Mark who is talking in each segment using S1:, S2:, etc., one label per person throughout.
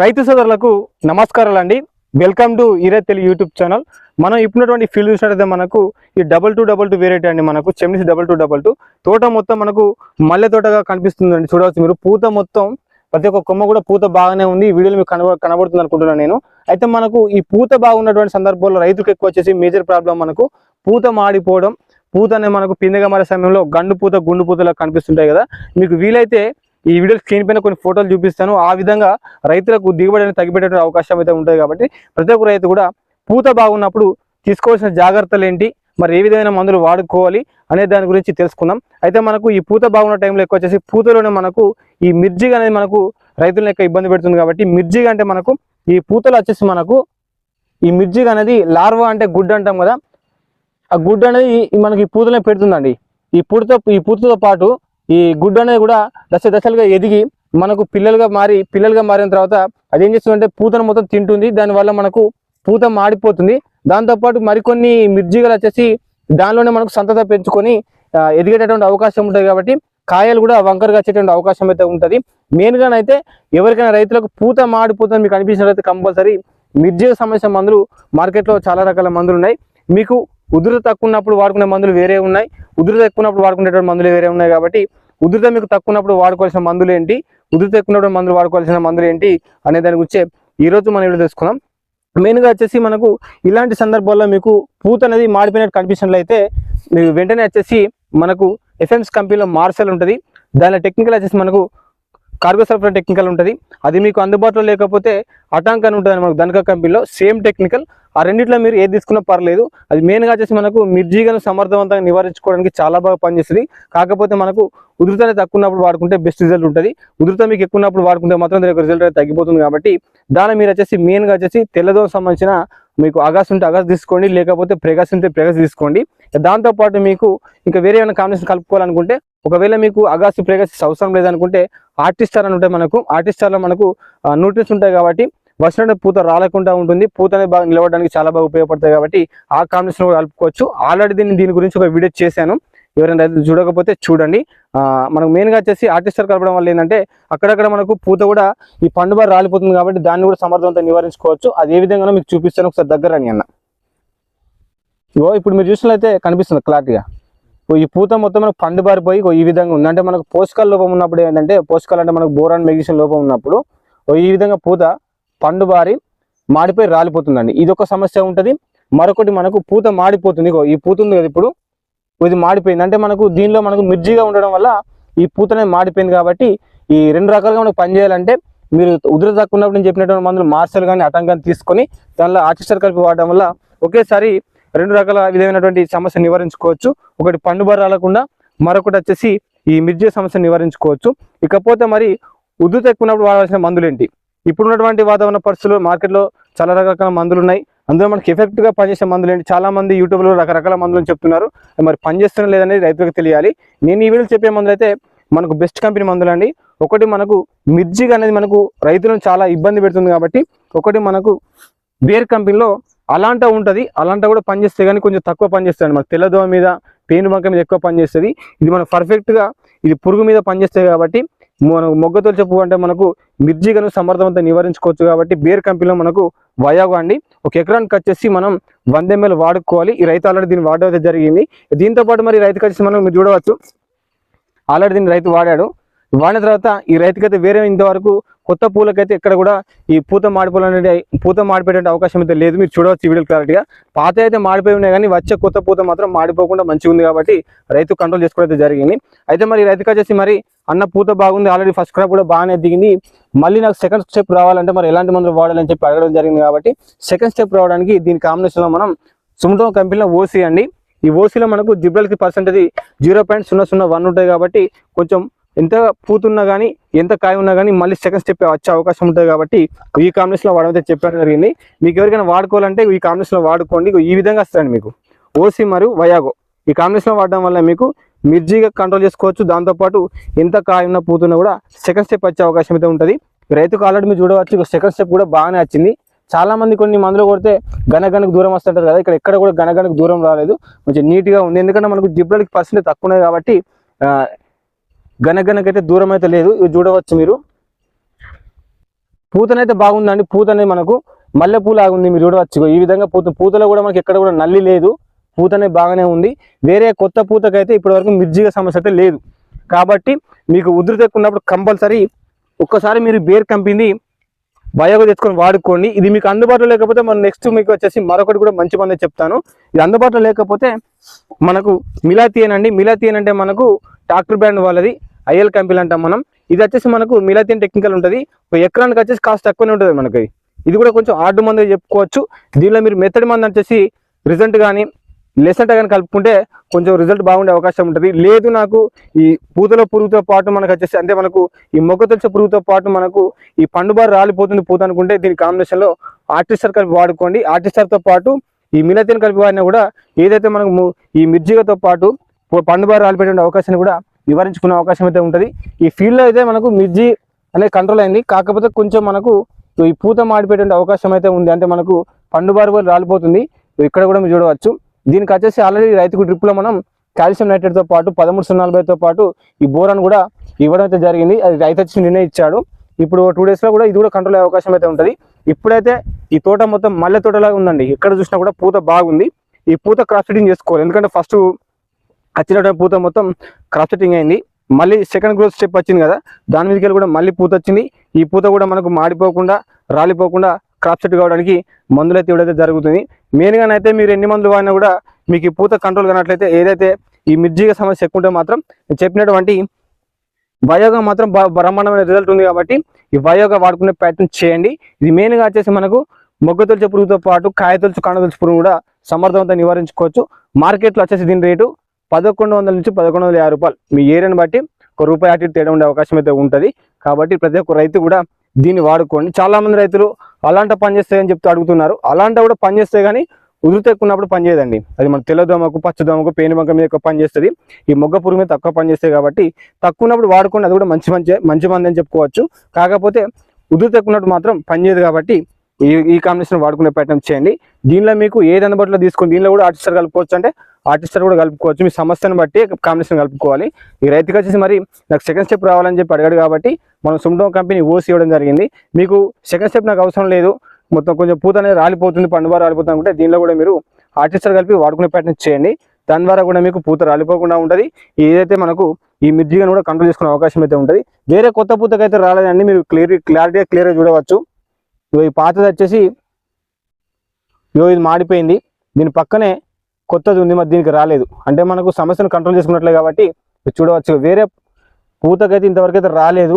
S1: రైతు సోదరులకు నమస్కారాలు అండి వెల్కమ్ టు ఈరే తెలుగు యూట్యూబ్ ఛానల్ మనం ఇప్పుడున్నటువంటి ఫీల్డ్ చూసినట్టయితే మనకు ఈ double two double two variety అండి మనకు. చెమ్మిసి డబల్ టూ డబల్ టూ తోట మొత్తం మనకు మల్లె తోటగా కనిపిస్తుందండి. చూడవచ్చు మీరు. పూత మొత్తం ప్రతి ఒక్క కొమ్మ కూడా పూత బాగానే ఉంది. ఈ వీడియోలో మీకు కనబ కనబడుతుంది అనుకుంటున్నాను నేను. అయితే మనకు ఈ పూత బాగున్నటువంటి సందర్భంలో రైతుకు ఎక్కువ వచ్చేసి మేజర్ ప్రాబ్లం మనకు పూత మాడిపోవడం. పూత మనకు పిందెగా మారే సమయంలో గండు పూత గుండు పూతలా కనిపిస్తుంటాయి కదా. మీకు వీలైతే ఈ వీడియో స్క్రీన్ పైన కొన్ని ఫోటోలు చూపిస్తాను. ఆ విధంగా రైతులకు దిగుబడి అనేది తగ్గిపెట్టే అవకాశం అయితే ఉంటుంది కాబట్టి ప్రతి ఒక్క రైతు కూడా పూత బాగున్నప్పుడు తీసుకోవాల్సిన జాగ్రత్తలు ఏంటి? మరి ఏ విధమైన మందులు వాడుకోవాలి అనే దాని గురించి తెలుసుకుందాం. అయితే మనకు ఈ పూత బాగున్న టైంలో ఎక్కువ వచ్చేసి పూతలోనే మనకు ఈ మిర్జిగా అనేది మనకు రైతులను ఎక్కువ ఇబ్బంది పెడుతుంది కాబట్టి మిర్జిగ అంటే మనకు ఈ పూతలు వచ్చేసి మనకు ఈ మిర్జిగా అనేది లార్వా అంటే గుడ్డ అంటాం కదా. ఆ గుడ్ అనేది మనకి ఈ పూతలే పెడుతుందండి. ఈ పూటతో ఈ పూతతో పాటు ఈ గుడ్డు అనేది కూడా దశ దశలుగా ఎదిగి మనకు పిల్లలుగా మారి పిల్లలుగా మారిన తర్వాత అది ఏం చేస్తుందంటే పూతను మొత్తం తింటుంది. దానివల్ల మనకు పూత మాడిపోతుంది. దాంతోపాటు మరికొన్ని మిర్జిగలు వచ్చేసి దానిలోనే మనకు సంతత పెంచుకొని ఎదిగేటటువంటి అవకాశం ఉంటుంది కాబట్టి కాయలు కూడా వంకరగా వచ్చేటువంటి అవకాశం అయితే ఉంటుంది. మెయిన్గానైతే ఎవరికైనా రైతులకు పూత మాడిపోతుంది మీకు అనిపించినట్లయితే కంపల్సరీ మిర్జిగ సమస్య మందులు మార్కెట్లో చాలా రకాల మందులు ఉన్నాయి. మీకు ఉధృత తక్కువ ఉన్నప్పుడు వాడుకునే మందులు వేరే ఉన్నాయి. ఉధృత ఎక్కువ ఉన్నప్పుడు వాడుకునేటువంటి మందులు వేరే ఉన్నాయి కాబట్టి ఉధృత మీకు తక్కువనప్పుడు వాడుకోవాల్సిన మందులు ఏంటి? ఉధృత ఎక్కువనప్పుడు మందులు వాడుకోవాల్సిన మందులు ఏంటి? అనే దాని గురించి ఈరోజు మనం వీడియో తెలుసుకుందాం. మెయిన్గా వచ్చేసి మనకు ఇలాంటి సందర్భాల్లో మీకు పూత అనేది మాడిపోయినట్టు కనిపించినట్లయితే మీకు వెంటనే వచ్చేసి మనకు ఎఫ్ఎంస్ కంపెనీలో మార్సల్ ఉంటుంది. దానిలో టెక్నికల్ వచ్చేసి మనకు కార్గో కార్బోసల్ఫర్ టెక్నికల్ ఉంటుంది. అది మీకు అందుబాటులో లేకపోతే అటాంక్ అని ఉంటుంది మనకు ధనక కంపెనీలో సేమ్ టెక్నికల్ ఆ రెండిట్లో మీరు ఏది తీసుకున్నా పర్లేదు. అది మెయిన్గా వచ్చేసి మనకు మిర్జీగను సమర్థవంతంగా నివారించుకోవడానికి చాలా బాగా పనిచేస్తుంది. కాకపోతే మనకు ఉధృత తక్కువ ఉన్నప్పుడు వాడుకుంటే బెస్ట్ రిజల్ట్ ఉంటుంది. ఉధృత మీకు ఎక్కువ ఉన్నప్పుడు వాడుకుంటే మాత్రం దాని యొక్క రిజల్ట్ అనేది తగ్గిపోతుంది కాబట్టి దాని మీరు వచ్చేసి మెయిన్గా వచ్చేసి తెల్లదో సంబంధించిన మీకు అగాస్ ఉంటే అగాస్ తీసుకోండి. లేకపోతే ప్రెగస్ ఉంటే ప్రెగస్ తీసుకోండి. దాంతోపాటు మీకు ఇంకా వేరే ఏమైనా కాంబినేషన్ కలుపుకోవాలనుకుంటే ఒకవేళ మీకు అగాస్ ప్రెగస్ అవసరం లేదనుకుంటే ఆర్టిస్టార్ అని ఉంటాయి మనకు ఆర్టిస్టార్లో మనకు న్యూట్రిన్స్ ఉంటాయి కాబట్టి వచ్చినట్టు పూత రాలకుండా ఉంటుంది. పూత అనేది బాగా నిలవడానికి చాలా బాగా ఉపయోగపడతాయి కాబట్టి ఆ కాంబినేషన్ కూడా కలుపుకోవచ్చు. ఆల్రెడీ దీన్ని దీని గురించి ఒక వీడియో చేశాను. ఎవరైనా రైతులు చూడకపోతే చూడండి. మనకు మెయిన్గా వచ్చేసి ఆర్టిస్టర్ కలపడం వల్ల ఏంటంటే అక్కడక్కడ మనకు పూత కూడా ఈ పండు రాలిపోతుంది కాబట్టి దాన్ని కూడా సమర్థవంతంగా నివారించుకోవచ్చు. అది ఏ విధంగా మీకు చూపిస్తాను ఒకసారి దగ్గర అని అన్న. ఇగో ఇప్పుడు మీరు చూసినట్లయితే కనిపిస్తుంది క్లారిటీగా ఈ పూత మొత్తం మనకు పండు బారిపోయి ఈ విధంగా ఉంది. అంటే మనకు పోషకాల లోపం ఉన్నప్పుడు ఏంటంటే పోషకాలు అంటే మనకు బోరాన్ మెగ్నీషియం లోపం ఉన్నప్పుడు ఈ విధంగా పూత పండు బారి మాడిపోయి రాలిపోతుందండి. ఇది ఒక సమస్య ఉంటుంది. మరొకటి మనకు పూత మాడిపోతుంది. ఈ పూత ఉంది కదా ఇప్పుడు. ఇది మాడిపోయింది. అంటే మనకు దీనిలో మనకు మిర్జిగా ఉండడం వల్ల ఈ పూతనే మాడిపోయింది కాబట్టి ఈ రెండు రకాలుగా మనకు పనిచేయాలంటే మీరు ఉధృత తక్కువ ఉన్నప్పుడు నేను చెప్పినటువంటి మందులు మార్సల్ కానీ అటం కానీ తీసుకొని దానిలో ఆర్టిస్టర్ కలిపి వాడడం వల్ల ఒకేసారి రెండు రకాల విధమైనటువంటి సమస్య నివారించుకోవచ్చు. ఒకటి పండు బారి రాలకుండా మరొకటి వచ్చేసి ఈ మిర్జీ సమస్య నివారించుకోవచ్చు. ఇకపోతే మరి ఉధృత ఎక్కువ ఉన్నప్పుడు వాడాల్సిన మందులు ఏంటి? ఇప్పుడు ఉన్నటువంటి వాతావరణ పరిస్థితుల్లో మార్కెట్లో చాలా రకరకాల మందులు ఉన్నాయి అందులో మనకి ఎఫెక్ట్గా పనిచేసే మందులు ఏంటి చాలా మంది రకరకాల మందులు చెప్తున్నారు. మరి పనిచేస్తున్నా లేదనేది రైతులకు తెలియాలి. నేను ఈ వీడియో చెప్పే మందులు అయితే మనకు బెస్ట్ కంపెనీ మందులు అండి ఒకటి మనకు మిర్జిగ్ అనేది మనకు రైతులను చాలా ఇబ్బంది పెడుతుంది కాబట్టి ఒకటి మనకు బేర్ కంపెనీలో అలాంట ఉంటుంది. అలాంట కూడా పనిచేస్తే కానీ కొంచెం తక్కువ పనిచేస్తుంది. మనకు తెల్లదోమ మీద పేను బంక మీద ఎక్కువ పనిచేస్తుంది. ఇది మనకు పర్ఫెక్ట్గా ఇది పురుగు మీద పనిచేస్తుంది కాబట్టి మన మొగ్గతో చెప్పు అంటే మనకు మిర్జిగను సమర్థవంతంగా నివారించుకోవచ్చు కాబట్టి బేర్ కంపెనీలో మనకు వయాగో అండి. ఒక ఎకరానికి వచ్చేసి మనం వంద ఎంఎల్ వాడుకోవాలి. ఈ రైతు ఆల్రెడీ దీన్ని వాడడం అయితే జరిగింది. దీంతో పాటు మరి రైతుకి వచ్చేసి మనం మీరు చూడవచ్చు. ఆల్రెడీ దీన్ని రైతు వాడాడు. వాడిన తర్వాత ఈ రైతుకైతే వేరే ఇంతవరకు కొత్త పూలకైతే ఇక్కడ కూడా ఈ పూత మాడిపోలు అనేది పూత మాడిపోయేటువంటి అవకాశం అయితే లేదు. మీరు చూడవచ్చు వీడియో క్లారిటీగా. పాత అయితే మాడిపోయి ఉన్నాయి కానీ వచ్చే కొత్త పూత మాత్రం మాడిపోకుండా మంచిగా ఉంది కాబట్టి రైతు కంట్రోల్ చేసుకోవడం అయితే జరిగింది. అయితే మరి రైతుకి వచ్చేసి మరి అన్న పూత బాగుంది ఆల్రెడీ ఫస్ట్ క్రాప్ కూడా బాగానే దిగింది. మళ్ళీ నాకు సెకండ్ స్టెప్ రావాలంటే మరి ఎలాంటి మందులు వాడాలని చెప్పి అడగడం జరిగింది కాబట్టి సెకండ్ స్టెప్ రావడానికి దీని కాంబినేషన్లో మనం సుమటం కంపెనీలో ఓసీ అండి. ఈ ఓసీలో మనకు జిబ్రల్కి పర్సెంటేజ్ జీరో పాయింట్ సున్నా సున్నా వన్ ఉంటాయి కాబట్టి కొంచెం ఎంత పూతున్నా కానీ ఎంత కాయ ఉన్నా కానీ మళ్ళీ సెకండ్ స్టెప్ వచ్చే అవకాశం ఉంటుంది కాబట్టి ఈ కాంబినేషన్లో వాడమైతే చెప్పడం జరిగింది. మీకు ఎవరికైనా వాడుకోవాలంటే ఈ కాంబినేషన్లో వాడుకోండి. ఈ విధంగా వస్తాయండి మీకు. ఓసీ మరియు వయాగో. ఈ కాంబినేషన్లో వాడడం వల్ల మీకు మిర్జీగా కంట్రోల్ చేసుకోవచ్చు. దాంతోపాటు ఎంత కాయ ఉన్న పూతున్నా కూడా సెకండ్ స్టెప్ వచ్చే అవకాశం అయితే ఉంటుంది. రైతుకు ఆల్రెడీ మీరు చూడవచ్చు. సెకండ్ స్టెప్ కూడా బాగానే వచ్చింది. చాలా మంది కొన్ని మందులు కొడితే గనగనకు దూరం వస్తుంటారు కదా. ఇక్కడ ఎక్కడ కూడా గనగనకు దూరం రాలేదు. కొంచెం నీట్గా ఉంది. ఎందుకంటే మనకు జిబ్రలకి పర్సెంట్ తక్కువ ఉన్నాయి కాబట్టి గనగనకైతే దూరం అయితే లేదు. ఇది చూడవచ్చు మీరు. పూతనైతే బాగుందండి. పూత మనకు మల్లెపూలు ఆగుంది మీరు చూడవచ్చు ఈ విధంగా పూత పూతలో కూడా మనకి ఎక్కడ కూడా నల్లి లేదు. పూతనే బాగానే ఉంది. వేరే కొత్త పూతకైతే ఇప్పటివరకు మిర్జిగా సమస్య అయితే లేదు. కాబట్టి మీకు ఉధృతి ఉన్నప్పుడు కంపల్సరీ ఒక్కసారి మీరు బేర్ కంపెనీ బయోగా తెచ్చుకొని వాడుకోండి. ఇది మీకు అందుబాటులో లేకపోతే మనం నెక్స్ట్ మీకు వచ్చేసి మరొకటి కూడా మంచి పని చెప్తాను. ఇది అందుబాటులో లేకపోతే మనకు మిలాతియన్ అండి. మిలాతియన్ అంటే మనకు డాక్టర్ బ్రాండ్ వాళ్ళది. ఐఎల్ కంపెనీ అంటాం మనం. ఇది వచ్చేసి మనకు మిలాతియన్ టెక్నికల్ ఉంటుంది. ఒక ఎకరానికి వచ్చేసి కాస్ట్ తక్కువనే ఉంటుంది మనకి. ఇది కూడా కొంచెం ఆర్డు మంది చెప్పుకోవచ్చు. దీనిలో మీరు మెత్తడి మంది వచ్చేసి రిజల్ట్ కానీ లెసెంట్ కానీ కలుపుకుంటే కొంచెం రిజల్ట్ బాగుండే అవకాశం ఉంటుంది. లేదు నాకు ఈ పూతల పురుగుతో పాటు మనకు వచ్చేసి అంటే మనకు ఈ మొగ్గ తెలిసే పురుగుతో పాటు మనకు ఈ పండుబారు రాలిపోతుంది పూత అనుకుంటే దీని కాంబినేషన్లో ఆర్టిస్టర్ కలిపి వాడుకోండి. ఆర్టిస్టర్తో పాటు ఈ మిలతిని కలిపి వాడినా కూడా ఏదైతే మనకు ము- ఈ మిర్జిగతో పాటు పండుబారు రాలిపోయే అవకాశాన్ని కూడా నివారించుకునే అవకాశం అయితే ఉంటుంది. ఈ ఫీల్డ్లో అయితే మనకు మిర్జి అనేది కంట్రోల్ అయింది. కాకపోతే కొంచెం మనకు ఈ పూత మాడిపోయేటువంటి అవకాశం అయితే ఉంది. అంటే మనకు పండుబారు రాలిపోతుంది. ఇక్కడ కూడా మీరు చూడవచ్చు. దీనికి వచ్చేసి ఆల్రెడీ రైతుకు డ్రిప్లో మనం కాల్షియం నైట్రేట్తో పాటు పదమూడు సున్నా నలభైతో పాటు ఈ బోరాన్ కూడా ఇవ్వడం అయితే జరిగింది. అది రైతు వచ్చి నిన్నే ఇచ్చాడు. ఇప్పుడు టూ డేస్లో కూడా ఇది కూడా కంట్రోల్ అయ్యే అవకాశం అయితే ఉంటుంది. ఇప్పుడైతే ఈ తోట మొత్తం మల్లె తోటలాగా ఉందండి. ఎక్కడ చూసినా కూడా పూత బాగుంది. ఈ పూత క్రాస్ సెట్టింగ్ చేసుకోవాలి. ఎందుకంటే ఫస్ట్ వచ్చినటువంటి పూత మొత్తం క్రాప్ సెట్టింగ్ అయింది. మళ్ళీ సెకండ్ గ్రోత్ స్టెప్ వచ్చింది కదా దాని మీదకి వెళ్ళి కూడా మళ్ళీ పూత వచ్చింది. ఈ పూత కూడా మనకు మాడిపోకుండా రాలిపోకుండా క్రాప్ సెట్ కావడానికి మందులు అయితే ఇవ్వడైతే జరుగుతుంది. మెయిన్గానైతే మీరు ఎన్ని మందులు వాడినా కూడా మీకు ఈ పూత కంట్రోల్ కానట్లయితే ఏదైతే ఈ మిర్జీగా సమస్య ఎక్కువ ఉంటే మాత్రం చెప్పినటువంటి వయోగ మాత్రం బ- బ్రహ్మాండమైన రిజల్ట్ ఉంది కాబట్టి ఈ వయోగ వాడుకునే ప్రయత్నం చేయండి. ఇది మెయిన్గా వచ్చేసి మనకు మొగ్గ తొలిచే పురుగుతో పాటు కాయ తొలుచు కాండ తొలుచు పురుగు కూడా సమర్థవంతంగా నివారించుకోవచ్చు. మార్కెట్లో వచ్చేసి దీని రేటు పదకొండు వందల నుంచి పదకొండు వందల యాభై రూపాయలు. మీ ఏరియాని బట్టి ఒక రూపాయి అటు ఇటు తేడా ఉండే అవకాశం అయితే ఉంటుంది. కాబట్టి ప్రతి ఒక్క రైతు కూడా దీన్ని వాడుకోండి. చాలామంది రైతులు అలాంటి పని చేస్తాయని చెప్తూ అడుగుతున్నారు. అలాంటి కూడా పని చేస్తే కానీ ఉదురు తెక్కున్నప్పుడు పనిచేయదండి అది మన తెల్లదోమకు పచ్చదోమకు పేను బంక మీద ఎక్కువ పనిచేస్తుంది ఈ మొగ్గ పురుగు మీద తక్కువ పనిచేస్తాయి కాబట్టి తక్కువ ఉన్నప్పుడు వాడుకోండి. అది కూడా మంచి మంచి మంచి మంది అని చెప్పుకోవచ్చు. కాకపోతే ఉదురు తెక్కున్నట్టు మాత్రం పనిచేయదు కాబట్టి ఈ ఈ కాంబినేషన్ వాడుకునే ప్రయత్నం చేయండి. దీనిలో మీకు ఏది అందుబాటులో తీసుకుని దీనిలో కూడా ఆర్టిస్టర్ కలుపుకోవచ్చు అంటే ఆర్టిస్టర్ కూడా కలుపుకోవచ్చు. మీ సమస్యను బట్టి కాంబినేషన్ కలుపుకోవాలి. ఈ రైతుకి వచ్చేసి మరి నాకు సెకండ్ స్టెప్ రావాలని చెప్పి అడిగాడు కాబట్టి మనం సుమ్టో కంపెనీ ఓసి ఇవ్వడం జరిగింది. మీకు సెకండ్ స్టెప్ నాకు అవసరం లేదు. మొత్తం కొంచెం పూత అనేది రాలిపోతుంది. పండుగ రాలిపోతుంది అనుకుంటే దీనిలో కూడా మీరు ఆర్టిస్టర్ కలిపి వాడుకునే ప్రయత్నం చేయండి. దాని ద్వారా కూడా మీకు పూత రాలిపోకుండా ఉంటుంది. ఏదైతే మనకు ఈ మిర్జిగా కూడా కంట్రోల్ చేసుకునే అవకాశం అయితే ఉంటుంది. వేరే కొత్త పూతకు అయితే రాలేదండి. మీరు క్లియర్ క్లారిటీగా క్లియర్గా చూడవచ్చు. ఇగో ఈ పాతది వచ్చేసి ఇగో ఇది మాడిపోయింది. దీని పక్కనే కొత్తది ఉంది మరి దీనికి రాలేదు. అంటే మనకు సమస్యను కంట్రోల్ చేసుకున్నట్లే కాబట్టి చూడవచ్చు వేరే పూతకైతే ఇంతవరకు అయితే రాలేదు.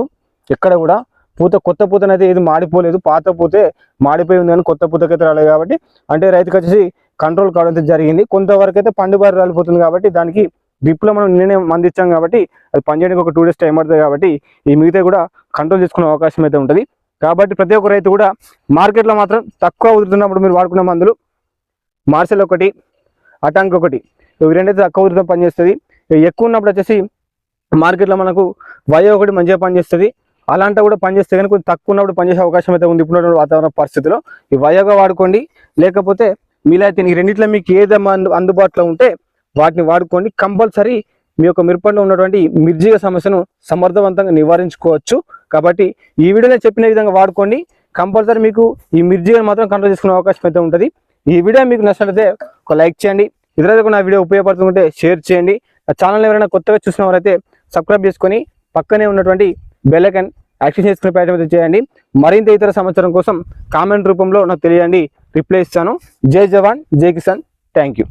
S1: ఎక్కడ కూడా పూత కొత్త పూతనైతే ఏది మాడిపోలేదు. పాత పూతే మాడిపోయి ఉంది కానీ కొత్త పూతకైతే రాలేదు కాబట్టి అంటే రైతుకి వచ్చేసి కంట్రోల్ కావడం అయితే జరిగింది. కొంతవరకు అయితే పండుబారి రాలిపోతుంది కాబట్టి దానికి డ్రిప్లో మనం నిన్నే మందిచ్చాం కాబట్టి అది పనిచేయడానికి ఒక టూ డేస్ టైం పడుతుంది కాబట్టి ఈ మిగతా కూడా కంట్రోల్ చేసుకునే అవకాశం అయితే ఉంటుంది. కాబట్టి ప్రతి ఒక్క రైతు కూడా మార్కెట్లో మాత్రం తక్కువ ఉదురుతున్నప్పుడు మీరు వాడుకునే మందులు మార్సెల్ ఒకటి అటాంక్ ఒకటి ఇవి రెండైతే తక్కువ ఉధృతం పనిచేస్తుంది. ఎక్కువ ఉన్నప్పుడు వచ్చేసి మార్కెట్లో మనకు వయో ఒకటి మంచిగా పనిచేస్తుంది. అలాంటి కూడా పనిచేస్తే కానీ కొంచెం తక్కువ ఉన్నప్పుడు పనిచేసే అవకాశం అయితే ఉంది ఇప్పుడు వాతావరణ పరిస్థితిలో. ఈ వయోగా వాడుకోండి. లేకపోతే మీలైతే ఈ రెండిట్లో మీకు ఏది అందుబాటులో ఉంటే వాటిని వాడుకోండి. కంపల్సరీ మీ యొక్క మిరపంలో ఉన్నటువంటి మిర్జిగ సమస్యను సమర్థవంతంగా నివారించుకోవచ్చు. కాబట్టి ఈ వీడియోలో చెప్పిన విధంగా వాడుకోండి. కంపల్సరీ మీకు ఈ మిర్జిగను మాత్రం కంట్రోల్ చేసుకునే అవకాశం అయితే ఉంటుంది. ఈ వీడియో మీకు నచ్చినట్లయితే ఒక లైక్ చేయండి. ఇతరులకు నా వీడియో ఉపయోగపడుతుంటే షేర్ చేయండి. నా ఛానల్ ఎవరైనా కొత్తగా చూసిన వారైతే సబ్స్క్రైబ్ చేసుకొని పక్కనే ఉన్నటువంటి బెల్లైకన్ యాక్షన్ చేసుకునే ప్రయత్నం చేయండి. మరింత ఇతర సమాచారం కోసం కామెంట్ రూపంలో నాకు తెలియండి. రిప్లై ఇస్తాను. జై జవాన్ జై కిసాన్. Thank you